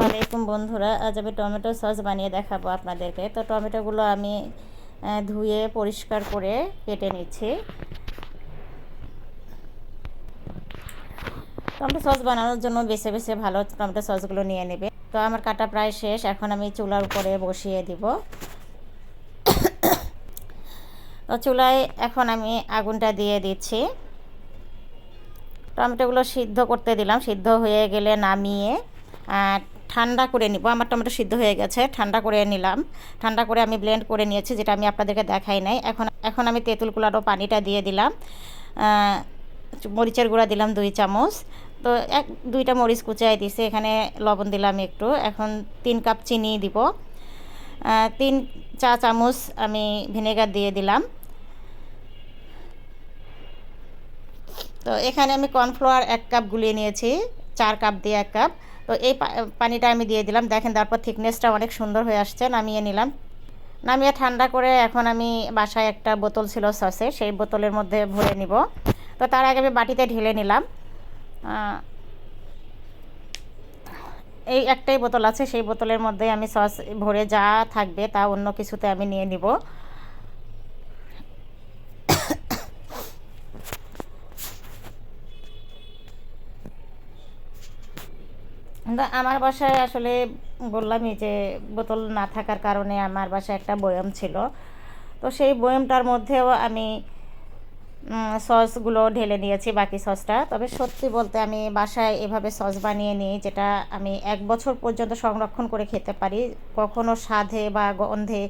আসসালামু আলাইকুম বন্ধুরা, আজ আমি টমেটো সস বানিয়ে দেখাবো আপনাদেরকে। তো টমেটোগুলো আমি ধুয়ে পরিষ্কার করে কেটে নিচ্ছি। টমেটো সস বানানোর জন্য বেছে বেছে ভালো টমেটো সসগুলো নিয়ে নেবে। তো আমার কাটা প্রায় শেষ, এখন আমি চুলার উপরে বসিয়ে দিব। তো চুলায় এখন আমি আগুনটা দিয়ে দিচ্ছি। টমেটোগুলো সিদ্ধ করতে দিলাম, সিদ্ধ হয়ে গেলে নামিয়ে ঠান্ডা করে নিব, আমার টমেটো সিদ্ধ হয়ে গেছে, ঠান্ডা করে নিলাম। ঠান্ডা করে আমি ব্লেন্ড করে নিয়েছি, যেটা আমি আপনাদেরকে দেখাই নাই। এখন এখন আমি তেঁতুল কুলারও পানিটা দিয়ে দিলাম। মরিচের গুঁড়া দিলাম দুই চামচ। তো এক, দুইটা মরিচ কুচাই দিছে এখানে লবণ দিলাম একটু। এখন তিন কাপ চিনি দিব। তিন চা চামচ আমি ভিনেগার দিয়ে দিলাম। তো এখানে আমি কর্নফ্লাওয়ার এক কাপ গুলিয়ে নিয়েছি, চার কাপ দিয়ে এক কাপ। তো এই পানিটা আমি দিয়ে দিলাম। দেখেন, তারপর থিকনেসটা অনেক সুন্দর হয়ে আসছে, নামিয়ে নিলাম। নামিয়ে ঠান্ডা করে এখন আমি বাসায় একটা বোতল ছিল সসে, সেই বোতলের মধ্যে ভরে নিব। তো তার আগে আমি বাটিতে ঢেলে নিলাম। এই একটাই বোতল আছে, সেই বোতলের মধ্যে আমি সস ভরে যা থাকবে তা অন্য কিছুতে আমি নিয়ে নিব। আমার বাসায় আসলে বললামই যে বোতল না থাকার কারণে আমার বাসায় একটা বয়ম ছিল। তো সেই বয়মটার মধ্যেও আমি সসগুলো ঢেলে নিয়েছি, বাকি সসটা। তবে সত্যি বলতে আমি বাসায় এভাবে সস বানিয়ে নিই যেটা আমি এক বছর পর্যন্ত সংরক্ষণ করে খেতে পারি। কখনো স্বাদে বা গন্ধে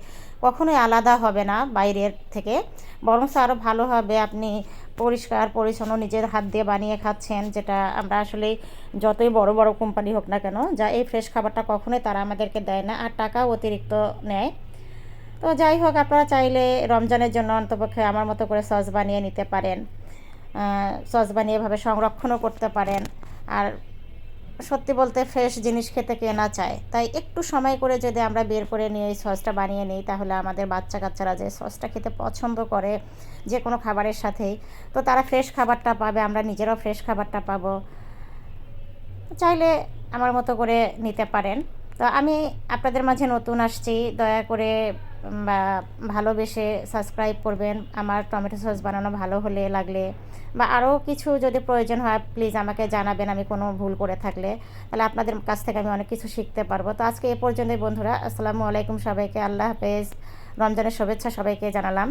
কখনোই আলাদা হবে না বাইরের থেকে। বরং আরও ভালো হবে। আপনি পরিষ্কার পরিচ্ছন্ন নিজের হাত দিয়ে বানিয়ে খাচ্ছেন, যেটা আমরা আসলে যতই বড় বড় কোম্পানি হোক না কেন, যা এই ফ্রেশ খাবারটা কখনোই তারা আমাদেরকে দেয় না আর টাকা অতিরিক্ত নেয়। তো যাই হোক, আপনারা চাইলে রমজানের জন্য অন্তপক্ষে আমার মতো করে সস বানিয়ে নিতে পারেন সস বানিয়ে এভাবে সংরক্ষণও করতে পারেন। আর সত্যি বলতে ফ্রেশ জিনিস খেতে কে না চায়। তাই একটু সময় করে যদি আমরা বের করে নিয়ে এই সসটা বানিয়ে নিই, তাহলে আমাদের বাচ্চা কাচ্চারা যে সসটা খেতে পছন্দ করে যে কোনো খাবারের সাথেই, তো তারা ফ্রেশ খাবারটা পাবে, আমরা নিজেরাও ফ্রেশ খাবারটা পাবো। চাইলে আমার মতো করে নিতে পারেন। তো আমি আপনাদের মাঝে নতুন আসছি, দয়া করে বা ভালোবেসে সাবস্ক্রাইব করবেন। আমার টমেটো সস বানানো ভালো হলে লাগলে। বা আরও কিছু যদি প্রয়োজন হয় প্লিজ আমাকে জানাবেন, আমি কোনো ভুল করে থাকলে। তাহলে আপনাদের কাছ থেকে আমি অনেক কিছু শিখতে পারব। তো আজকে এ পর্যন্তই বন্ধুরা। আসসালামু আলাইকুম সবাইকে। আল্লাহ হাফেজ। রমজানের শুভেচ্ছা সবাইকে জানালাম।